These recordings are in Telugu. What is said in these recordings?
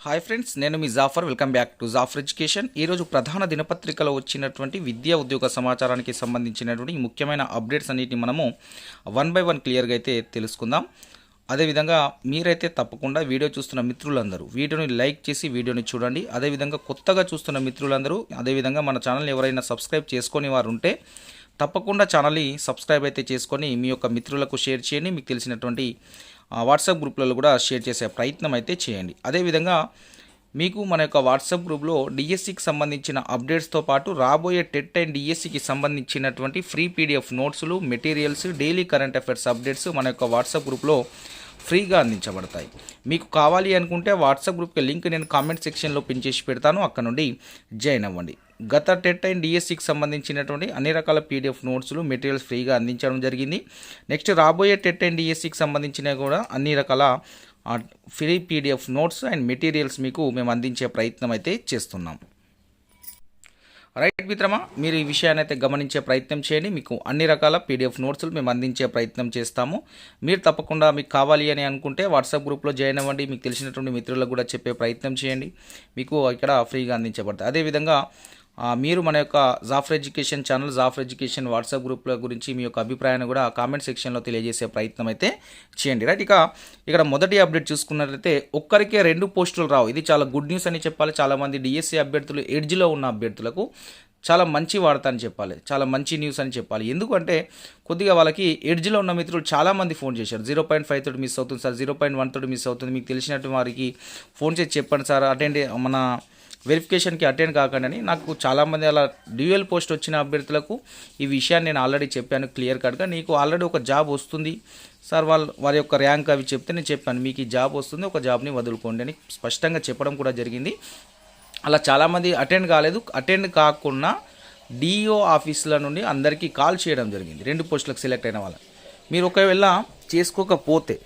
హాయ్ ఫ్రెండ్స్ నేను మీ Jaffar welcome back to Jaffar education ఈరోజు ప్రధాన దినపత్రికలో వచ్చినటువంటి విద్యా ఉద్యోగ సమాచారానికి సంబంధించినటువంటి ముఖ్యమైన అప్డేట్స్ అన్నిటిని మనము వన్ బై వన్ క్లియర్గా అయితే తెలుసుకుందాం. అదేవిధంగా మీరైతే తప్పకుండా వీడియో చూస్తున్న మిత్రులందరూ వీడియోని లైక్ చేసి వీడియోని చూడండి. అదేవిధంగా కొత్తగా చూస్తున్న మిత్రులందరూ అదేవిధంగా మన ఛానల్ని ఎవరైనా సబ్స్క్రైబ్ చేసుకొని వారు ఉంటే తప్పకుండా ఛానల్ని సబ్స్క్రైబ్ అయితే చేసుకొని మీ యొక్క మిత్రులకు షేర్ చేయండి. మీకు తెలిసినటువంటి వాట్సాప్ గ్రూప్లలో కూడా షేర్ చేసే ప్రయత్నం అయితే చేయండి. అదేవిధంగా మీకు మన యొక్క వాట్సాప్ గ్రూప్లో డిఎస్సికి సంబంధించిన అప్డేట్స్తో పాటు రాబోయే టెట్ అండ్ డిఎస్సికి సంబంధించినటువంటి ఫ్రీ పీడిఎఫ్ నోట్స్లు materials daily current affairs updates మన యొక్క వాట్సాప్ గ్రూప్లో ఫ్రీగా అందించబడతాయి. మీకు కావాలి అనుకుంటే వాట్సాప్ గ్రూప్కి లింక్ నేను కామెంట్ సెక్షన్లో పిన్ చేసి పెడతాను. అక్కడ నుండి జాయిన్ అవ్వండి. గత టెట్ అండ్ డిఎస్సికి సంబంధించినటువంటి అన్ని రకాల పీడిఎఫ్ నోట్స్లు మెటీరియల్స్ ఫ్రీగా అందించడం జరిగింది. నెక్స్ట్ రాబోయే టెట్ అండ్ డిఎస్సికి సంబంధించిన కూడా అన్ని రకాల free PDF notes and materials మీకు మేము అందించే ప్రయత్నం అయితే చేస్తున్నాం. రైట్ మిత్రమా మీరు ఈ విషయాన్ని అయితే గమనించే ప్రయత్నం చేయండి. మీకు అన్ని రకాల పీడిఎఫ్ నోట్స్లు మేము అందించే ప్రయత్నం చేస్తాము. మీరు తప్పకుండా మీకు కావాలి అని అనుకుంటే వాట్సాప్ గ్రూప్లో జాయిన్ అవ్వండి. మీకు తెలిసినటువంటి మిత్రులకు కూడా చెప్పే ప్రయత్నం చేయండి. మీకు ఇక్కడ ఫ్రీగా అందించబడతాయి. అదేవిధంగా మీరు మన యొక్క Jaffar education channel Jaffar education WhatsApp గ్రూప్ల గురించి మీ యొక్క అభిప్రాయాన్ని కూడా కామెంట్ సెక్షన్లో తెలియజేసే ప్రయత్నం అయితే చేయండి. రైట్ ఇక ఇక్కడ మొదటి అప్డేట్ చూసుకున్నట్లయితే ఒక్కరికే రెండు పోస్టులు రావు. ఇది చాలా గుడ్ న్యూస్ అని చెప్పాలి. చాలామంది డిఎస్సి అభ్యర్థులు ఎడ్జ్లో ఉన్న అభ్యర్థులకు చాలా మంచి వార్త అని చెప్పాలి. చాలా మంచి న్యూస్ అని చెప్పాలి. ఎందుకంటే కొద్దిగా వాళ్ళకి ఎడ్జ్లో ఉన్న మిత్రులు చాలామంది ఫోన్ చేశారు. జీరో పాయింట్ ఫైవ్ తోటి మిస్ అవుతుంది సార్ జీరో పాయింట్ వన్ తోటి మిస్ అవుతుంది. మీకు తెలిసినట్టు వారికి ఫోన్ చేసి చెప్పండి సార్. అటెండ్ మన వెరిఫికేషన్కి అటెండ్ కాకండి నాకు చాలామంది అలా డ్యూయల్ పోస్ట్ వచ్చిన అభ్యర్థులకు ఈ విషయాన్ని నేను ఆల్రెడీ చెప్పాను క్లియర్ కట్గా నీకు ఆల్రెడీ ఒక జాబ్ వస్తుంది. సార్ వాళ్ళ వారి యొక్క ర్యాంక్ అవి చెప్తే నేను చెప్పాను మీకు ఈ జాబ్ వస్తుంది ఒక జాబ్ని వదులుకోండి అని స్పష్టంగా చెప్పడం కూడా జరిగింది. అలా చాలామంది అటెండ్ కాలేదు. అటెండ్ కాకుండా డిఓ ఆఫీసుల నుండి అందరికీ కాల్ చేయడం జరిగింది. రెండు పోస్టులకు సెలెక్ట్ అయిన వాళ్ళని. మీరు ఒకవేళ చేసుకోకపోతే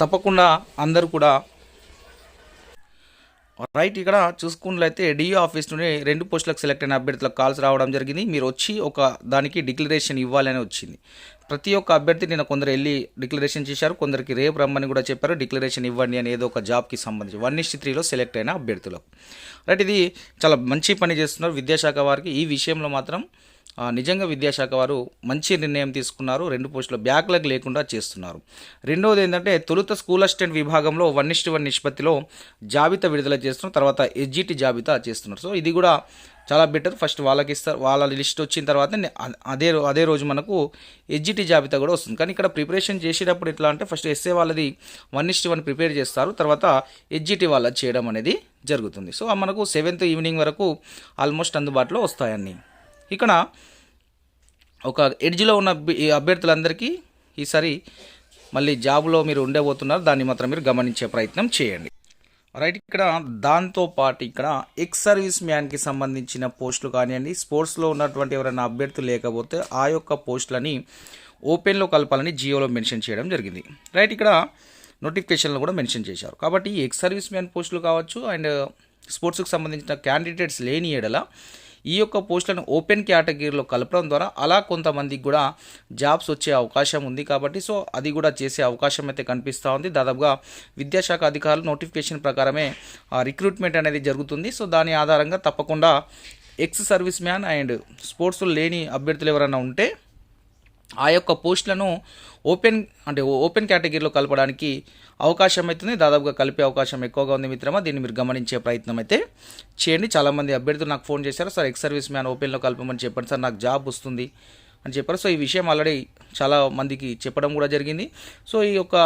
తప్పకుండా అందరూ కూడా రైట్ ఇక్కడ చూసుకున్నట్లయితే డిఈ ఆఫీస్ నుండి రెండు పోస్టులకు సెలెక్ట్ అయిన అభ్యర్థులకు కాల్స్ రావడం జరిగింది. మీరు వచ్చి ఒక దానికి డిక్లరేషన్ ఇవ్వాలని వచ్చింది. ప్రతి ఒక్క అభ్యర్థి నేను కొందరు వెళ్ళి డిక్లరేషన్ చేశారు. కొందరికి రేపు రమ్మని కూడా చెప్పారు. డిక్లరేషన్ ఇవ్వండి అని ఏదో ఒక జాబ్కి సంబంధించి వన్ ఇస్టి త్రీలో సెలెక్ట్ అయిన అభ్యర్థులకు. రైట్ ఇది చాలా మంచి పని చేస్తున్నారు విద్యాశాఖ వారికి. ఈ విషయంలో మాత్రం నిజంగా విద్యాశాఖ వారు మంచి నిర్ణయం తీసుకున్నారు. రెండు పోస్టులు బ్యాక్లగ్ లేకుండా చేస్తున్నారు. రెండవది ఏంటంటే తొలుత స్కూల్ అసిస్టెంట్ విభాగంలో వన్ ఇస్ట్ వన్ నిష్పత్తిలో జాబితా విడుదల చేస్తున్నారు. తర్వాత ఎస్జిటి జాబితా చేస్తున్నారు. సో ఇది కూడా చాలా బెటర్. ఫస్ట్ వాళ్ళకి ఇస్తారు వాళ్ళ లిస్ట్ వచ్చిన తర్వాత అదే అదే రోజు మనకు ఎస్జిటి జాబితా కూడా వస్తుంది. కానీ ఇక్కడ ప్రిపరేషన్ చేసేటప్పుడు ఎట్లా అంటే ఫస్ట్ ఎస్ఏ వాళ్ళది one is to one prepare చేస్తారు. తర్వాత ఎస్జిటి వాళ్ళది చేయడం అనేది జరుగుతుంది. సో మనకు సెవెంత్ ఈవినింగ్ వరకు ఆల్మోస్ట్ అందుబాటులో వస్తాయన్నీ. ఇక్కడ ఒక ఎడ్జ్లో ఉన్న ఈ అభ్యర్థులందరికీ ఈసారి మళ్ళీ జాబ్లో మీరు ఉండబోతున్నారు. దాన్ని మాత్రం మీరు గమనించే ప్రయత్నం చేయండి. రైట్ ఇక్కడ దాంతో పాటు ఇక్కడ ఎక్స్ సర్వీస్ మ్యాన్కి సంబంధించిన పోస్టులు కానివ్వండి స్పోర్ట్స్లో ఉన్నటువంటి ఎవరైనా అభ్యర్థులు లేకపోతే ఆ యొక్క పోస్టులని ఓపెన్లో కలపాలని జియోలో మెన్షన్ చేయడం జరిగింది. రైట్ ఇక్కడ నోటిఫికేషన్లు కూడా మెన్షన్ చేశారు. కాబట్టి ఎక్స్ సర్వీస్ మ్యాన్ పోస్టులు కావచ్చు అండ్ స్పోర్ట్స్కి సంబంధించిన క్యాండిడేట్స్ లేని ఏడల ఈ యొక్క పోస్టులను ఓపెన్ కేటగిరీలో కలపడం ద్వారా అలా కొంతమందికి కూడా జాబ్స్ వచ్చే అవకాశం ఉంది కాబట్టి సో అది కూడా చేసే అవకాశం అయితే కనిపిస్తూ ఉంది. దాదాపుగా విద్యాశాఖ అధికారులు నోటిఫికేషన్ ప్రకారమే ఆ రిక్రూట్మెంట్ అనేది జరుగుతుంది. సో దాని ఆధారంగా తప్పకుండా ఎక్స్ సర్వీస్ మ్యాన్ అండ్ స్పోర్ట్స్లో లేని అభ్యర్థులు ఎవరైనా ఉంటే ఆ యొక్క పోస్టులను ఓపెన్ అంటే ఓపెన్ కేటగిరీలో కలపడానికి అవకాశం అవుతుంది దాదాపుగా కలిపే అవకాశం ఎక్కువగా ఉంది మిత్రమా. దీన్ని మీరు గమనించే ప్రయత్నం అయితే చేయండి. చాలామంది అభ్యర్థులు నాకు ఫోన్ చేశారు. సార్ ఎక్స్ సర్వీస్ మ్యాన్ ఓపెన్లో కలపమని చెప్పండి సార్ నాకు జాబ్ వస్తుంది అని చెప్పారు. సో ఈ విషయం ఆల్రెడీ చాలా మందికి చెప్పడం కూడా జరిగింది. సో ఈ యొక్క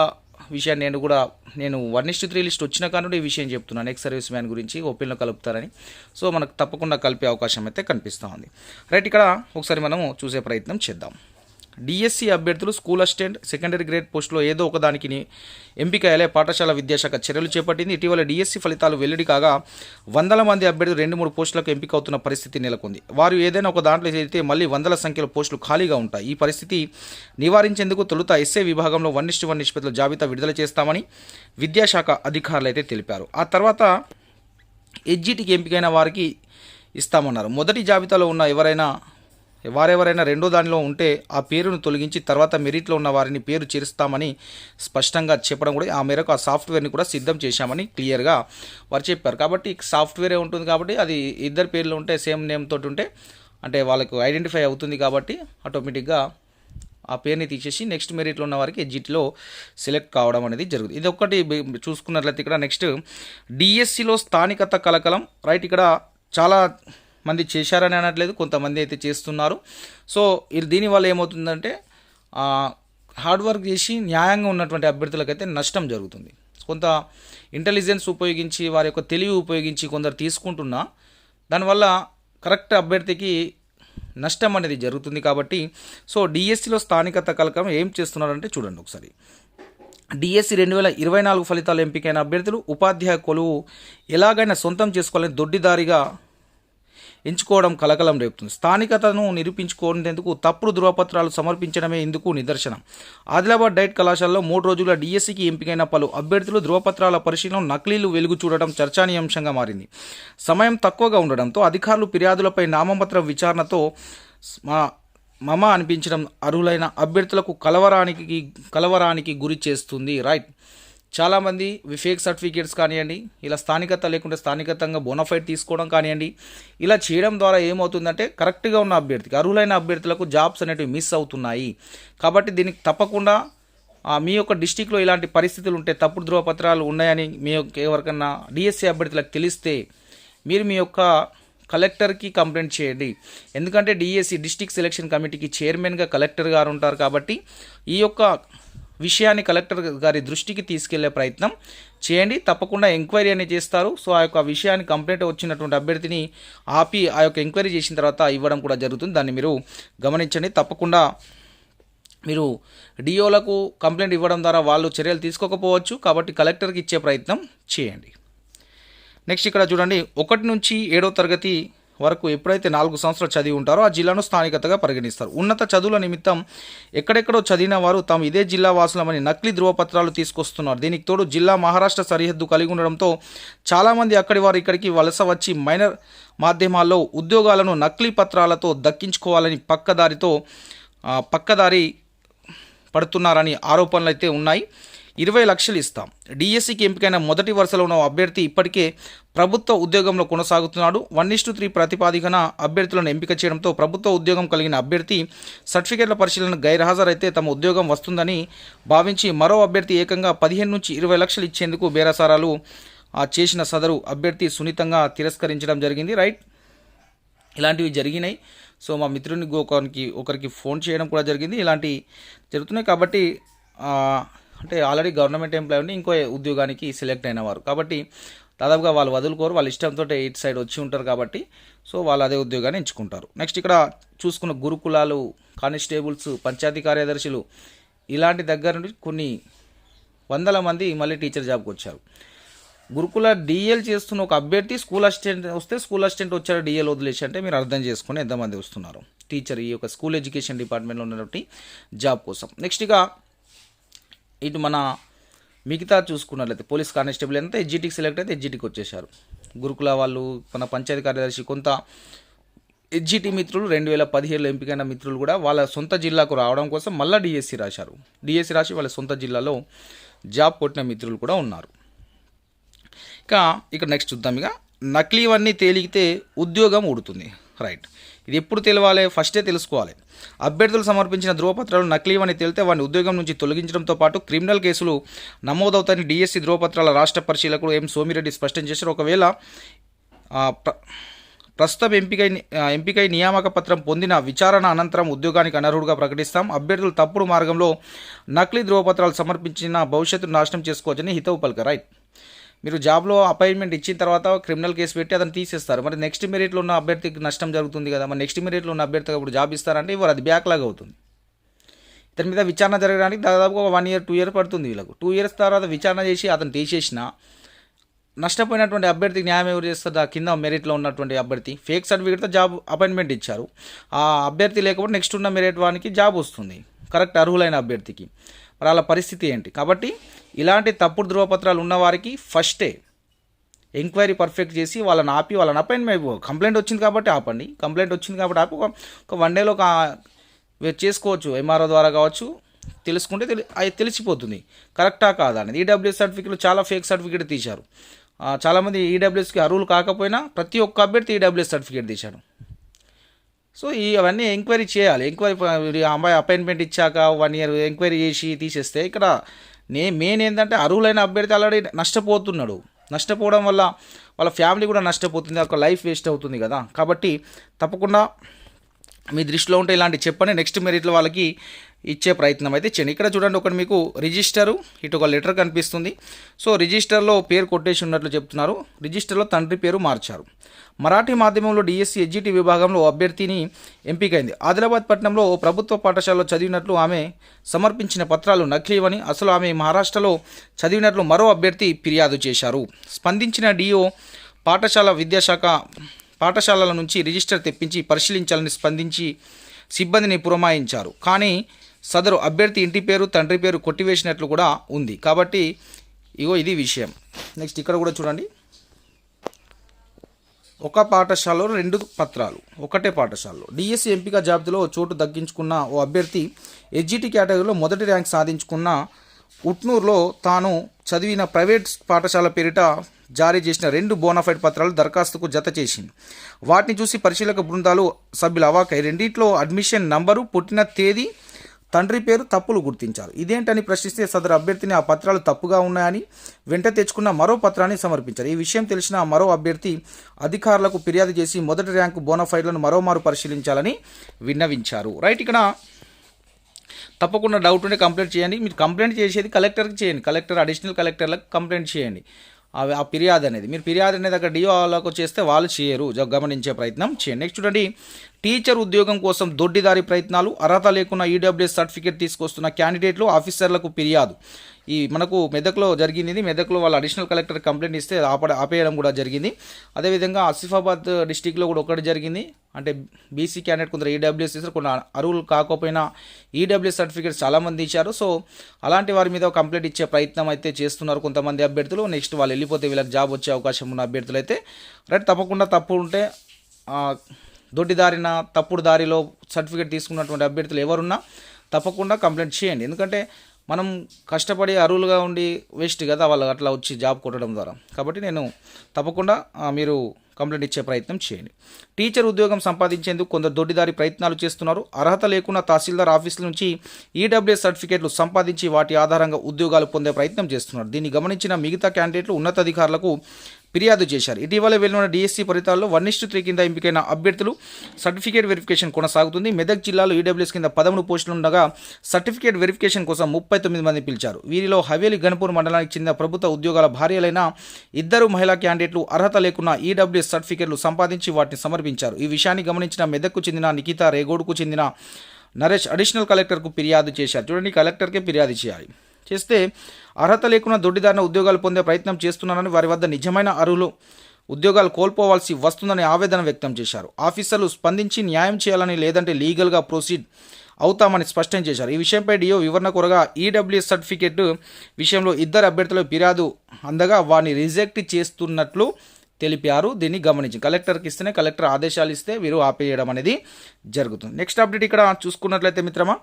విషయాన్ని నేను కూడా నేను వన్ ఇస్ట్ త్రీ లిస్ట్ వచ్చిన కానీ ఈ విషయం చెప్తున్నాను. ఎక్స్ సర్వీస్ మ్యాన్ గురించి ఓపెన్లో కలుపుతారని. సో మనకు తప్పకుండా కలిపే అవకాశం అయితే కనిపిస్తూ ఉంది. రైట్ ఇక్కడ ఒకసారి మనము చూసే ప్రయత్నం చేద్దాం. డిఎస్సి అభ్యర్థులు స్కూల్ అసిస్టెంట్ సెకండరీ గ్రేడ్ పోస్టులో ఏదో ఒక దానికి ఎంపిక పాఠశాల విద్యాశాఖ చర్యలు చేపట్టింది. ఇటీవల డిఎస్సి ఫలితాలు వెల్లడి కాగా వందల మంది అభ్యర్థులు రెండు మూడు పోస్టులకు ఎంపిక అవుతున్న పరిస్థితి నెలకొంది. వారు ఏదైనా ఒక దాంట్లో చేరితే మళ్ళీ వందల సంఖ్యలో పోస్టులు ఖాళీగా ఉంటాయి. ఈ పరిస్థితి నివారించేందుకు తొలుత ఎస్ఏ విభాగంలో వన్ ఇస్టు వన్ నిష్పత్తిలో జాబితా విడుదల చేస్తామని విద్యాశాఖ అధికారులు అయితే తెలిపారు. ఆ తర్వాత ఎడ్జిటికి ఎంపికైన వారికి ఇస్తామన్నారు. మొదటి జాబితాలో ఉన్న ఎవరైనా వారెవరైనా రెండో దానిలో ఉంటే ఆ పేరును తొలగించి తర్వాత మెరిట్లో ఉన్న వారిని పేరు చేరుస్తామని స్పష్టంగా చెప్పడం కూడా ఆ మేరకు ఆ సాఫ్ట్వేర్ని కూడా సిద్ధం చేశామని క్లియర్గా వారు చెప్పారు. కాబట్టి సాఫ్ట్వేరే ఉంటుంది కాబట్టి అది ఇద్దరు పేర్లు ఉంటే సేమ్ నేమ్ తోటి ఉంటే అంటే వాళ్ళకు ఐడెంటిఫై అవుతుంది కాబట్టి ఆటోమేటిక్గా ఆ పేరుని తీసేసి నెక్స్ట్ మెరిట్లో ఉన్న వారికి ఎడ్జిట్లో సెలెక్ట్ కావడం అనేది జరుగుతుంది. ఇది ఒక్కటి చూసుకున్నట్లయితే ఇక్కడ నెక్స్ట్ డిఎస్సిలో స్థానికత కలకలం. రైట్ ఇక్కడ చాలా మంది చేశారని అనట్లేదు కొంతమంది అయితే చేస్తున్నారు. సో ఇది దీనివల్ల ఏమవుతుందంటే హార్డ్ వర్క్ చేసి న్యాయంగా ఉన్నటువంటి అభ్యర్థులకైతే నష్టం జరుగుతుంది. కొంత ఇంటెలిజెన్స్ ఉపయోగించి వారి యొక్క తెలివి ఉపయోగించి కొందరు తీసుకుంటున్నా దానివల్ల కరెక్ట్ అభ్యర్థికి నష్టం అనేది జరుగుతుంది కాబట్టి సో డిఎస్సిలో స్థానికత కలకం ఏం చేస్తున్నారంటే చూడండి ఒకసారి. డిఎస్సి రెండు వేల ఇరవై నాలుగు ఫలితాలు ఎంపికైన అభ్యర్థులు ఉపాధ్యాయ కొలువు ఎలాగైనా సొంతం చేసుకోవాలని దొడ్డిదారిగా ఎంచుకోవడం కలకలం రేపుతుంది. స్థానికతను నిరూపించుకునేందుకు తప్పుడు ధృవపత్రాలు సమర్పించడమే ఇందుకు నిదర్శనం. ఆదిలాబాద్ డైట్ కళాశాలలో మూడు రోజుల డిఎస్సికి ఎంపికైన పలు అభ్యర్థులు ధృవపత్రాల పరిశీలన నకిలీలు వెలుగు చూడడం చర్చానీయాంశంగా మారింది. సమయం తక్కువగా ఉండడంతో అధికారులు ఫిర్యాదులపై నామపత్ర విచారణతో మా మమ అనిపించడం అర్హులైన అభ్యర్థులకు కలవరానికి కలవరానికి గురి చేస్తుంది. రైట్. చాలామంది ఫేక్ సర్టిఫికేట్స్ కానివ్వండి ఇలా స్థానికత లేకుంటే స్థానికతంగా బోనఫైడ్ తీసుకోవడం కానివ్వండి ఇలా చేయడం ద్వారా ఏమవుతుందంటే కరెక్ట్గా ఉన్న అభ్యర్థికి అర్హులైన అభ్యర్థులకు జాబ్స్ అనేటివి మిస్ అవుతున్నాయి. కాబట్టి దీనికి తప్పకుండా మీ యొక్క డిస్టిక్లో ఇలాంటి పరిస్థితులు ఉంటే తప్పుడు ధృవపత్రాలు ఉన్నాయని మీ యొక్క ఎవరికన్నా డిఎస్సి అభ్యర్థులకు తెలిస్తే మీరు మీ యొక్క కలెక్టర్కి కంప్లైంట్ చేయండి. ఎందుకంటే డిఎస్సి డిస్టిక్ సెలక్షన్ కమిటీకి చైర్మన్గా కలెక్టర్ గారు ఉంటారు కాబట్టి ఈ యొక్క విషయాన్ని కలెక్టర్ గారి దృష్టికి తీసుకెళ్ళే ప్రయత్నం చేయండి. తప్పకుండా ఎంక్వైరీ అనేది చేస్తారు. సో ఆ యొక్క విషయాన్ని కంప్లైంట్ వచ్చినటువంటి అభ్యర్థిని ఆపి ఆ యొక్క ఎంక్వైరీ చేసిన తర్వాత ఇవ్వడం కూడా జరుగుతుంది. దాన్ని మీరు గమనించండి. తప్పకుండా మీరు డిఓలకు కంప్లైంట్ ఇవ్వడం ద్వారా వాళ్ళు చర్యలు తీసుకోకపోవచ్చు. కాబట్టి కలెక్టర్కి ఇచ్చే ప్రయత్నం చేయండి. నెక్స్ట్ ఇక్కడ చూడండి. ఒకటి నుంచి ఏడో తరగతి వరకు ఎప్పుడైతే నాలుగు సంవత్సరాలు చదివి ఉంటారో ఆ జిల్లాను స్థానికతగా పరిగణిస్తారు. ఉన్నత చదువుల నిమిత్తం ఎక్కడెక్కడో చదివిన వారు తాము ఇదే జిల్లా వాసులమని నకిలీ ధృవపత్రాలు తీసుకొస్తున్నారు. దీనికి తోడు జిల్లా మహారాష్ట్ర సరిహద్దు కలిగి ఉండడంతో చాలామంది అక్కడి వారు ఇక్కడికి వలస వచ్చి మైనర్ మాధ్యమాల్లో ఉద్యోగాలను నకిలీ పత్రాలతో దక్కించుకోవాలని పక్కదారితో పక్కదారి పడుతున్నారని ఆరోపణలు అయితే ఉన్నాయి. ఇరవై లక్షలు ఇస్తాం. డిఎస్సికి ఎంపికైన మొదటి వరుసలో ఉన్న అభ్యర్థి ఇప్పటికే ప్రభుత్వ ఉద్యోగంలో కొనసాగుతున్నాడు. వన్ ఇస్టు త్రీ ప్రతిపాదికన అభ్యర్థులను ఎంపిక చేయడంతో ప్రభుత్వ ఉద్యోగం కలిగిన అభ్యర్థి సర్టిఫికేట్ల పరిశీలన గైర్హాజరైతే తమ ఉద్యోగం వస్తుందని భావించి మరో అభ్యర్థి ఏకంగా పదిహేను నుంచి ఇరవై లక్షలు ఇచ్చేందుకు బేరసారాలు ఆ, చేసిన సదరు అభ్యర్థి సున్నితంగా తిరస్కరించడం జరిగింది. రైట్? ఇలాంటివి జరిగినాయి. సో మా మిత్రుని ఒకరికి ఒకరికి ఫోన్ చేయడం కూడా జరిగింది. ఇలాంటి జరుగుతున్నాయి కాబట్టి అంటే ఆల్రెడీ గవర్నమెంట్ ఎంప్లాయ్ ఉండి ఇంకో ఉద్యోగానికి సెలెక్ట్ అయిన వారు కాబట్టి దాదాపుగా వాళ్ళు వదులుకోరు వాళ్ళ ఇష్టంతో ఇటు సైడ్ వచ్చి ఉంటారు కాబట్టి సో వాళ్ళు అదే ఉద్యోగాన్ని ఎంచుకుంటారు. నెక్స్ట్ ఇక్కడ చూసుకున్న గురుకులాలు కానిస్టేబుల్స్ పంచాయతీ కార్యదర్శులు ఇలాంటి దగ్గర నుండి కొన్ని వందల మంది మళ్ళీ టీచర్ జాబ్కి వచ్చారు. గురుకుల డిఎల్ చేస్తున్న ఒక అభ్యర్థి స్కూల్ అసిస్టెంట్ వస్తే స్కూల్ అసిస్టెంట్ వచ్చారు డిఎల్ వదిలేసి అంటే మీరు అర్థం చేసుకుని ఎంతమంది వస్తున్నారు. టీచర్ ఈ యొక్క స్కూల్ ఎడ్యుకేషన్ డిపార్ట్మెంట్లో ఉన్నటువంటి జాబ్ కోసం. నెక్స్ట్ ఇక ఇటు మన మిగతా చూసుకున్నట్లయితే పోలీస్ కానిస్టేబుల్ ఎంత ఎడ్జిటీకి సెలెక్ట్ అయితే ఎడ్జిటీకి వచ్చేసారు గురుకుల వాళ్ళు మన పంచాయతీ కార్యదర్శి కొంత ఎడ్జిటి మిత్రులు రెండు వేల పదిహేడులో ఎంపికైన మిత్రులు కూడా వాళ్ళ సొంత జిల్లాకు రావడం కోసం మళ్ళీ డిఎస్సి రాశారు. డిఎస్సి రాసి వాళ్ళ సొంత జిల్లాలో జాబ్ కొట్టిన మిత్రులు కూడా ఉన్నారు. ఇక ఇక్కడ నెక్స్ట్ చూద్దాం ఇక. నకిలీవన్నీ తేలిగితే ఉద్యోగం ఊడుతుంది. రైట్ ఇది ఎప్పుడు తెలవాలి? ఫస్టే తెలుసుకోవాలి. అభ్యర్థులు సమర్పించిన ధ్రువపత్రాలు నకిలీవని తేలితే వారిని ఉద్యోగం నుంచి తొలగించడంతో పాటు క్రిమినల్ కేసులు నమోదవుతాయని డిఎస్సి ధృవపత్రాల రాష్ట్ర పరిశీలకుడు ఎం సోమిరెడ్డి స్పష్టం చేశారు. ఒకవేళ ప్ర- ప్రస్తుతం ఎంపికై ఎంపికై నియామక పత్రం పొందిన విచారణ అనంతరం ఉద్యోగానికి అనర్హుడుగా ప్రకటిస్తాం. అభ్యర్థులు తప్పుడు మార్గంలో నకిలీ ధ్రువపత్రాలు సమర్పించిన భవిష్యత్తును నాశనం చేసుకోవచ్చని హితవు పలక రైట్. మీరు జాబ్లో అపాయింట్మెంట్ ఇచ్చిన తర్వాత క్రిమినల్ కేసు పెట్టి అతను తీసేస్తారు. మరి నెక్స్ట్ మెరిట్లో ఉన్న అభ్యర్థికి నష్టం జరుగుతుంది కదా మరి నెక్స్ట్ మెరిట్లో ఉన్న అభ్యర్థికి అప్పుడు జాబ్ ఇస్తారంటే ఇవ్వరు అది బ్యాక్ లాగా అవుతుంది. ఇతని మీద విచారణ జరగడానికి దాదాపు ఒక వన్ ఇయర్ టూ ఇయర్ పడుతుంది వీళ్ళకు. టూ ఇయర్స్ తర్వాత విచారణ చేసి అతను తీసేసిన నష్టపోయినటువంటి అభ్యర్థికి న్యాయం ఎవరు చేస్తారు ఆ కింద మెరిట్లో ఉన్నటువంటి అభ్యర్థి. ఫేక్ సర్టిఫికేట్తో జాబ్ అపాయింట్మెంట్ ఇచ్చారు. ఆ అభ్యర్థి లేకపోతే నెక్స్ట్ ఉన్న మెరిట్ వానికి జాబ్ వస్తుంది. కరెక్ట్ అర్హులైన అభ్యర్థికి. మరి వాళ్ళ పరిస్థితి ఏంటి? కాబట్టి ఇలాంటి తప్పుడు ధృవపత్రాలు ఉన్నవారికి ఫస్టే ఎంక్వైరీ పర్ఫెక్ట్ చేసి వాళ్ళని ఆపి వాళ్ళని అపాయింట్మెంట్ కంప్లైంట్ వచ్చింది కాబట్టి ఆపండి. కంప్లైంట్ వచ్చింది కాబట్టి ఆపి ఒక- వన్ డేలో ఒక చేసుకోవచ్చు ఎంఆర్ఓ ద్వారా కావచ్చు తెలుసుకుంటే తెలి అది తెలిసిపోతుంది. కరెక్టా కాదా అనేది. ఈడబ్ల్యూఎస్ సర్టిఫికేట్లు చాలా ఫేక్ సర్టిఫికేట్ తీశారు. చాలామంది ఈడబ్ల్యూఎస్కి అర్హులు కాకపోయినా ప్రతి ఒక్క అభ్యర్థి ఈడబ్ల్యూఎస్ సర్టిఫికేట్ తీశాడు. సో ఈ అవన్నీ ఎంక్వైరీ చేయాలి. ఎంక్వైరీ అమ్మాయి అపాయింట్మెంట్ ఇచ్చాక వన్ ఇయర్ ఎంక్వైరీ చేసి తీసేస్తే ఇక్కడ నే మెయిన్ ఏంటంటే అర్హులైన అభ్యర్థి ఆల్రెడీ నష్టపోతున్నాడు. నష్టపోవడం వల్ల వాళ్ళ ఫ్యామిలీ కూడా నష్టపోతుంది. ఒక లైఫ్ వేస్ట్ అవుతుంది కదా. కాబట్టి తప్పకుండా మీ దృష్టిలో ఉంటే ఇలాంటి చెప్పండి. నెక్స్ట్ మెరిట్లో వాళ్ళకి ఇచ్చే ప్రయత్నం అయితే చేయండి. ఇక్కడ చూడండి ఒకటి మీకు రిజిస్టరు ఇటు ఒక లెటర్ కనిపిస్తుంది. సో రిజిస్టర్లో పేరు కొట్టేసి ఉన్నట్లు చెప్తున్నారు. రిజిస్టర్లో తండ్రి పేరు మార్చారు. మరాఠీ మాధ్యమంలో డిఎస్సి ఎడ్జిటి విభాగంలో అభ్యర్థిని ఎంపికైంది. ఆదిలాబాద్ పట్టణంలో ప్రభుత్వ పాఠశాలలో చదివినట్లు ఆమె సమర్పించిన పత్రాలు నకిలీవని అసలు ఆమె మహారాష్ట్రలో చదివినట్లు మరో అభ్యర్థి ఫిర్యాదు చేశారు. స్పందించిన డిఓ పాఠశాల విద్యాశాఖ పాఠశాలల నుంచి రిజిస్టర్ తెప్పించి పరిశీలించాలని స్పందించి సిబ్బందిని పురమాయించారు. కానీ సదరు అభ్యర్థి ఇంటి పేరు తండ్రి పేరు కొట్టివేసినట్లు కూడా ఉంది. కాబట్టి ఇగో ఇది విషయం. నెక్స్ట్ ఇక్కడ కూడా చూడండి. ఒక పాఠశాలలో రెండు పత్రాలు. ఒకటే పాఠశాలలో. డిఎస్సి ఎంపిక జాబితాలో చోటు దక్కించుకున్న ఓ అభ్యర్థి ఎస్జిటి కేటగిరీలో మొదటి ర్యాంక్ సాధించుకున్న ఉట్నూరులో తాను చదివిన ప్రైవేట్ పాఠశాల పేరిట జారీ చేసిన రెండు బోనాఫైడ్ పత్రాలు దరఖాస్తుకు జత చేసింది. వాటిని చూసి పరిశీలక బృందాలు సభ్యులు అవాకై రెండింటిలో అడ్మిషన్ నంబరు పుట్టిన తేదీ తండ్రి పేరు తప్పులు గుర్తించారు. ఇదేంటని ప్రశ్నిస్తే సదరు అభ్యర్థిని ఆ పత్రాలు తప్పుగా ఉన్నాయని వెంట తెచ్చుకున్న మరో పత్రాన్ని సమర్పించారు. ఈ విషయం తెలిసిన ఆ మరో అభ్యర్థి అధికారులకు ఫిర్యాదు చేసి మొదటి ర్యాంకు బోనఫైడ్లను మరోమారు పరిశీలించాలని విన్నవించారు. రైట్ ఇక్కడ తప్పకుండా డౌట్ ఉంటే కంప్లైంట్ చేయండి. మీరు కంప్లైంట్ చేసేది కలెక్టర్కి చేయండి. కలెక్టర్ అడిషనల్ కలెక్టర్లకు కంప్లైంట్ చేయండి. ఆ ఫిర్యాదు అనేది. మీరు ఫిర్యాదు అనేది అక్కడ డిఓలోకి చేస్తే వాళ్ళు చేయరు. గమనించే ప్రయత్నం చేయండి. నెక్స్ట్ చూడండి. టీచర్ ఉద్యోగం కోసం దొడ్డిదారి ప్రయత్నాలు అర్హత లేకున్న ఈడబ్ల్యూఎస్ సర్టిఫికేట్ తీసుకొస్తున్న క్యాండిడేట్లు ఆఫీసర్లకు ఫిర్యాదు. ఈ మనకు మెదక్లో జరిగింది. మెదక్లో వాళ్ళు అడిషనల్ కలెక్టర్ కంప్లైంట్ ఇస్తే ఆపడ ఆపేయడం కూడా జరిగింది. అదేవిధంగా ఆసిఫాబాద్ డిస్టిక్లో కూడా ఒకటి జరిగింది. అంటే బీసీ క్యాండిడేట్ కొందరు ఈడబ్ల్యూఎస్ ఇస్తారు కొన్ని అరువులు కాకపోయినా ఈడబ్ల్యూఎస్ సర్టిఫికేట్స్ చాలామంది ఇచ్చారు. సో అలాంటి వారి మీద కంప్లైంట్ ఇచ్చే ప్రయత్నం అయితే చేస్తున్నారు కొంతమంది అభ్యర్థులు. నెక్స్ట్ వాళ్ళు వెళ్ళిపోతే వీళ్ళకి జాబ్ వచ్చే అవకాశం ఉన్న అభ్యర్థులు అయితే. రైట్ తప్పకుండా తప్పు ఉంటే దొడ్డిదారిన తప్పుడు దారిలో సర్టిఫికేట్ తీసుకున్నటువంటి అభ్యర్థులు ఎవరున్నా తప్పకుండా కంప్లైంట్ చేయండి. ఎందుకంటే మనం కష్టపడి అరువులుగా ఉండి వేస్ట్ కదా వాళ్ళు అట్లా వచ్చి జాబ్ కొట్టడం ద్వారా. కాబట్టి నేను తప్పకుండా మీరు కంప్లైంట్ ఇచ్చే ప్రయత్నం చేయండి. టీచర్ ఉద్యోగం సంపాదించేందుకు కొందరు దొడ్డిదారి ప్రయత్నాలు చేస్తున్నారు. అర్హత లేకుండా తహసీల్దార్ ఆఫీసుల నుంచి ఈడబ్ల్యూఎస్ సర్టిఫికేట్లు సంపాదించి వాటి ఆధారంగా ఉద్యోగాలు పొందే ప్రయత్నం చేస్తున్నారు. దీన్ని గమనించిన మిగతా క్యాండిడేట్లు ఉన్నతాధికారులకు ఫిర్యాదు చేశారు. ఇటీవల వెలువడిన డిఎస్సీ ఫలితాల్లో వన్ ఇస్టు త్రీ కింద ఎంపికైన అభ్యర్థులు సర్టిఫికేట్ వెరిఫికేషన్ కొనసాగుతుంది. మెదక్ జిల్లాలో ఈడబ్ల్యూఎస్ కింద పదమూడు పోస్టులు ఉండగా సర్టిఫికేట్ వెరిఫికేషన్ కోసం ముప్పై తొమ్మిది మంది పిలిచారు. వీరిలో హవేలి గణపూర్ మండలానికి చెందిన ప్రభుత్వ ఉద్యోగాల భార్యలైన ఇద్దరు మహిళా క్యాండిడేట్లు అర్హత లేకున్న ఈడబ్ల్యూఎస్ సర్టిఫికేట్లు సంపాదించి వాటిని సమర్పించారు. ఈ విషయాన్ని గమనించిన మెదక్కు చెందిన నిఖిత రేగోడ్కు చెందిన నరేష్ అడిషనల్ కలెక్టర్కు ఫిర్యాదు చేశారు. చూడండి కలెక్టర్కే ఫిర్యాదు చేయాలి. చేస్తే అర్హత లేకుండా దొడ్డిదారిన ఉద్యోగాలు పొందే ప్రయత్నం చేస్తున్నారని వారి వద్ద నిజమైన అర్హులు ఉద్యోగాలు కోల్పోవాల్సి వస్తుందని ఆవేదన వ్యక్తం చేశారు. ఆఫీసర్లు స్పందించి న్యాయం చేయాలని లేదంటే లీగల్గా ప్రొసీడ్ అవుతామని స్పష్టం చేశారు. ఈ విషయంపై డియో వివరణ కొరగా ఈడబ్ల్యూఎస్ సర్టిఫికేట్ విషయంలో ఇద్దరు అభ్యర్థుల ఫిర్యాదు అందగా వారిని రిజెక్ట్ చేస్తున్నట్లు తెలిపారు. దీన్ని గమనించి కలెక్టర్కి ఇస్తేనే కలెక్టర్ ఆదేశాలు ఇస్తే వీరు ఆపేయడం అనేది జరుగుతుంది. నెక్స్ట్ అప్డేట్ ఇక్కడ చూసుకున్నట్లయితే మిత్రమా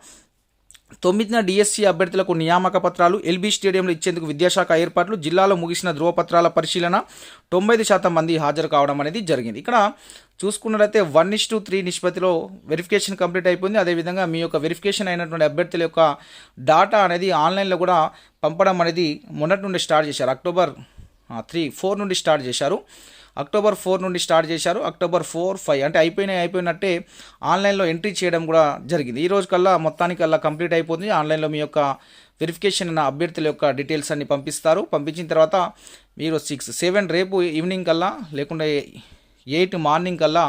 తొమ్మిదిన డిఎస్సి అభ్యర్థులకు నియామక పత్రాలు ఎల్బీ స్టేడియంలో ఇచ్చేందుకు విద్యాశాఖ ఏర్పాట్లు జిల్లాలో ముగిసిన ధృవపత్రాల పరిశీలన తొంభై శాతం మంది హాజరు కావడం అనేది జరిగింది. ఇక్కడ చూసుకున్నట్లయితే వన్ ఇష్ టు త్రీ నిష్పత్తిలో వెరిఫికేషన్ కంప్లీట్ అయిపోయింది. అదేవిధంగా మీ యొక్క వెరిఫికేషన్ అయినటువంటి అభ్యర్థుల యొక్క డాటా అనేది ఆన్లైన్లో కూడా పంపడం అనేది మొన్నటి నుండి స్టార్ట్ చేశారు. అక్టోబర్ త్రీ ఫోర్ నుండి స్టార్ట్ చేశారు. అక్టోబర్ ఫోర్ నుండి స్టార్ట్ చేశారు. అక్టోబర్ ఫోర్ ఫైవ్ అంటే అయిపోయినాయి అయిపోయినట్టే ఆన్లైన్లో ఎంట్రీ చేయడం కూడా జరిగింది. ఈ రోజు కల్లా మొత్తానికల్లా కంప్లీట్ అయిపోతుంది. ఆన్లైన్లో మీ యొక్క వెరిఫికేషన్ అయిన అభ్యర్థుల యొక్క డీటెయిల్స్ అన్ని పంపిస్తారు. పంపించిన తర్వాత మీరు సిక్స్ సెవెన్ రేపు ఈవినింగ్ కల్లా లేకుంటే ఎయిట్ మార్నింగ్ కల్లా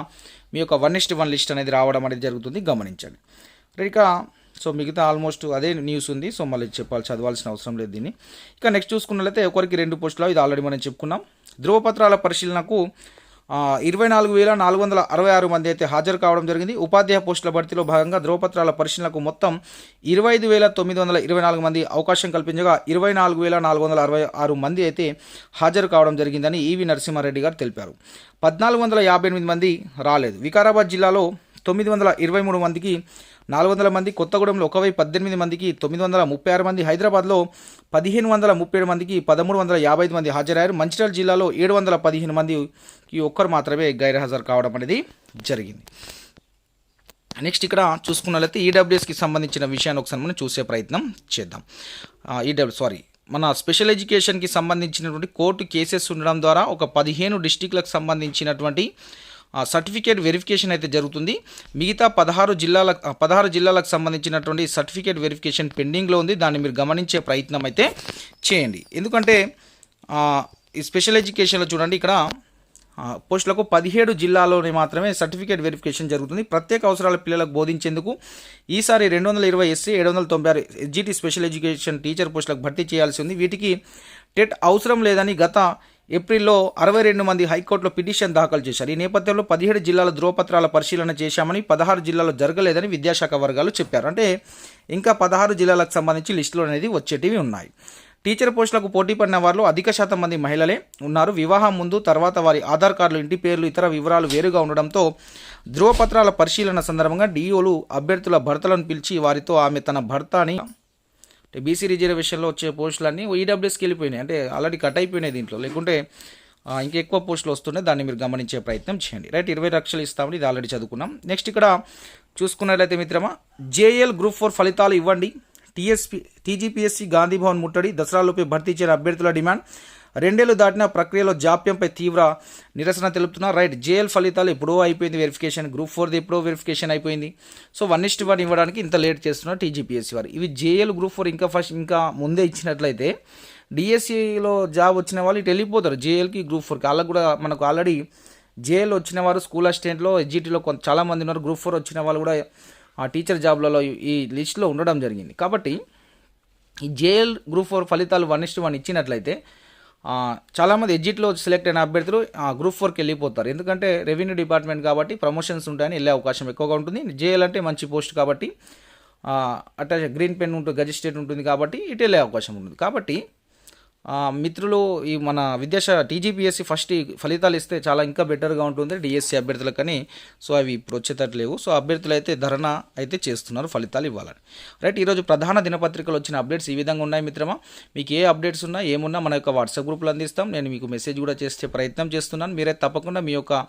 మీ యొక్క వన్ ఇస్ట్ వన్ లిస్ట్ అనేది రావడం అనేది జరుగుతుంది. గమనించండి. ఇక సో మిగతా ఆల్మోస్ట్ అదే న్యూస్ ఉంది. సో మళ్ళీ చెప్పాలి చదవాల్సిన అవసరం లేదు దీన్ని. ఇక నెక్స్ట్ చూసుకున్నట్లయితే ఒకరికి రెండు పోస్టులు ఇది ఆల్రెడీ మనం చెప్పుకున్నాం. ధృవపత్రాల పరిశీలనకు ఇరవై నాలుగు వేల నాలుగు వందల అరవై ఆరు మంది అయితే హాజరు కావడం జరిగింది. ఉపాధ్యాయ పోస్టుల భర్తీలో భాగంగా ధ్రువపత్రాల పరిశీలనకు మొత్తం ఇరవై ఐదు వేల తొమ్మిది వందల ఇరవై నాలుగు మంది అవకాశం కల్పించగా ఇరవై నాలుగు వేల నాలుగు వందల అరవై ఆరు మంది అయితే హాజరు కావడం జరిగిందని ఈవి నరసింహారెడ్డి గారు తెలిపారు. పద్నాలుగు వందల యాభై ఎనిమిది మంది రాలేదు. వికారాబాద్ జిల్లాలో తొమ్మిది వందల ఇరవై మూడు మందికి నాలుగు వందల మంది కొత్తగూడెంలో ఒకవై పద్దెనిమిది మందికి తొమ్మిది వందల ముప్పై ఆరు మంది హైదరాబాద్లో పదిహేను వందల ముప్పై ఏడు మందికి పదమూడు వందల యాభై ఐదు మంది హాజరయ్యారు. మంచిర్యాల జిల్లాలో ఏడు వందల పదిహేను మందికి ఒక్కరు మాత్రమే గైర్హాజరు కావడం అనేది జరిగింది. నెక్స్ట్ ఇక్కడ చూసుకున్నట్లయితే ఈడబ్ల్యూఎస్కి సంబంధించిన విషయాన్ని ఒకసారి మనం చూసే ప్రయత్నం చేద్దాం. ఈడబ్ల్యూ సారీ మన స్పెషల్ ఎడ్యుకేషన్కి సంబంధించినటువంటి కోర్టు కేసెస్ ఉండడం ద్వారా ఒక పదిహేను డిస్టిక్లకు సంబంధించినటువంటి సర్టిఫికేట్ వెరిఫికేషన్ అయితే జరుగుతుంది. మిగతా పదహారు జిల్లాల పదహారు జిల్లాలకు సంబంధించినటువంటి సర్టిఫికేట్ వెరిఫికేషన్ పెండింగ్లో ఉంది. దాన్ని మీరు గమనించే ప్రయత్నం అయితే చేయండి. ఎందుకంటే ఈ స్పెషల్ ఎడ్యుకేషన్లో చూడండి ఇక్కడ పోస్టులకు పదిహేడు జిల్లాల్లోనే మాత్రమే సర్టిఫికేట్ వెరిఫికేషన్ జరుగుతుంది. ప్రత్యేక అవసరాల పిల్లలకు బోధించేందుకు ఈసారి రెండు వందల ఇరవై ఎస్సీ ఏడు వందల తొంభై ఆరు ఎస్జిటి స్పెషల్ ఎడ్యుకేషన్ టీచర్ పోస్టులకు భర్తీ చేయాల్సి ఉంది. వీటికి టెట్ అవసరం లేదని గత ఏప్రిల్లో అరవై రెండు మంది హైకోర్టులో పిటిషన్ దాఖలు చేశారు. ఈ నేపథ్యంలో పదిహేడు జిల్లాల ధ్రువపత్రాల పరిశీలన చేశామని పదహారు జిల్లాలో జరగలేదని విద్యాశాఖ వర్గాలు చెప్పారు. అంటే ఇంకా పదహారు జిల్లాలకు సంబంధించి లిస్టులు అనేది వచ్చేటివి ఉన్నాయి. టీచర్ పోస్టులకు పోటీ పడిన వారిలో అధిక శాతం మంది మహిళలే ఉన్నారు. వివాహం ముందు తర్వాత వారి ఆధార్ కార్డులు ఇంటి పేర్లు ఇతర వివరాలు వేరుగా ఉండడంతో ధృవపత్రాల పరిశీలన సందర్భంగా డిఓలు అభ్యర్థుల భర్తలను పిలిచి వారితో ఆమె తన భర్త అని బీసీ రిజర్వేషన్లో వచ్చే పోస్టులన్నీ ఈడబ్ల్యూఎస్కి వెళ్ళిపోయినాయి. అంటే ఆల్రెడీ కట్ అయిపోయినాయి దీంట్లో. లేకుంటే ఇంకా ఎక్కువ పోస్టులు వస్తున్నాయి. దాన్ని మీరు గమనించే ప్రయత్నం చేయండి. రైట్ ఇరవై లక్షలు ఇస్తామని ఇది ఆల్రెడీ చదువుకున్నాం. నెక్స్ట్ ఇక్కడ చూసుకున్నట్లయితే మిత్రమా జేఎల్ గ్రూప్ ఫోర్ ఫలితాలు ఇవ్వండి. టీఎస్పీ టీజీపీఎస్సీ గాంధీభవన్ ముట్టడి దసరాలోపే భర్తీ చేయని అభ్యర్థుల డిమాండ్. రెండేళ్ళు దాటిన ప్రక్రియలో జాప్యంపై తీవ్ర నిరసన తెలుపుతున్నా రైట్ జేఎల్ ఫలితాలు ఎప్పుడో అయిపోయింది వెరిఫికేషన్ గ్రూప్ ఫోర్ది ఎప్పుడో వెరిఫికేషన్ అయిపోయింది. సో వన్ ఇస్ట్ వన్ ఇవ్వడానికి ఇంత లేట్ చేస్తున్నారు టీజీపీఎస్సీ వారు. ఇవి జేఎల్ గ్రూప్ ఫోర్ ఇంకా ఫస్ట్ ఇంకా ముందే ఇచ్చినట్లయితే డిఎస్సిలో జాబ్ వచ్చిన వాళ్ళు ఇటు వెళ్ళిపోతారు జేఎల్కి గ్రూప్ ఫోర్కి వాళ్ళకి కూడా మనకు ఆల్రెడీ జేఎల్ వచ్చిన వారు స్కూల్ అసిస్టెంట్లో ఎస్జిటిలో కొంత చాలామంది ఉన్నారు. గ్రూప్ ఫోర్ వచ్చిన వాళ్ళు కూడా ఆ టీచర్ జాబ్లలో ఈ లిస్ట్లో ఉండడం జరిగింది. కాబట్టి ఈ జేఎల్ గ్రూప్ ఫోర్ ఫలితాలు వన్ ఇస్ట్ వన్ ఇచ్చినట్లయితే చాలామంది ఎగ్జిట్లో సెలెక్ట్ అయిన అభ్యర్థులు ఆ, గ్రూప్ ఫోర్కి వెళ్ళిపోతారు. ఎందుకంటే రెవెన్యూ డిపార్ట్మెంట్ కాబట్టి ప్రమోషన్స్ ఉంటాయని వెళ్ళే అవకాశం ఎక్కువగా ఉంటుంది. జేఎల్ మంచి పోస్ట్ కాబట్టి అటాచ్ గ్రీన్ పెన్ ఉంటుంది గజిస్ట్రేట్ ఉంటుంది కాబట్టి ఇటు వెళ్ళే అవకాశం ఉంటుంది. కాబట్టి మిత్రులు ఈ మన విద్యాశ టీజీపీఎస్సీ ఫస్ట్ ఈ ఫలితాలు ఇస్తే చాలా ఇంకా బెటర్గా ఉంటుంది డిఎస్సీ కానీ. సో అవి ఇప్పుడు వచ్చేటట్లేవు సో అభ్యర్థులు అయితే ధరణ అయితే చేస్తున్నారు ఫలితాలు ఇవ్వాలని. రైట్ ఈరోజు ప్రధాన దినపత్రికలు వచ్చిన అప్డేట్స్ ఈ విధంగా ఉన్నాయి మిత్రమా? మీకు ఏ అప్డేట్స్ ఉన్నా ఏమున్నా మన యొక్క వాట్సాప్ గ్రూప్లో అందిస్తాం. నేను మీకు మెసేజ్ కూడా చేసే ప్రయత్నం చేస్తున్నాను. మీరైతే తప్పకుండా మీ యొక్క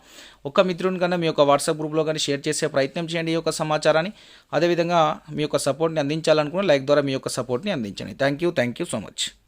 ఒక మిత్రుని కన్నా మీ యొక్క వాట్సాప్ గ్రూప్లో కానీ షేర్ చేసే ప్రయత్నం చేయండి ఈ యొక్క సమాచారాన్ని. అదేవిధంగా మీ యొక్క సపోర్ట్ని అందించాలనుకున్న లైక్ ద్వారా మీ యొక్క సపోర్ట్ని అందించండి. Thank you thank you so much.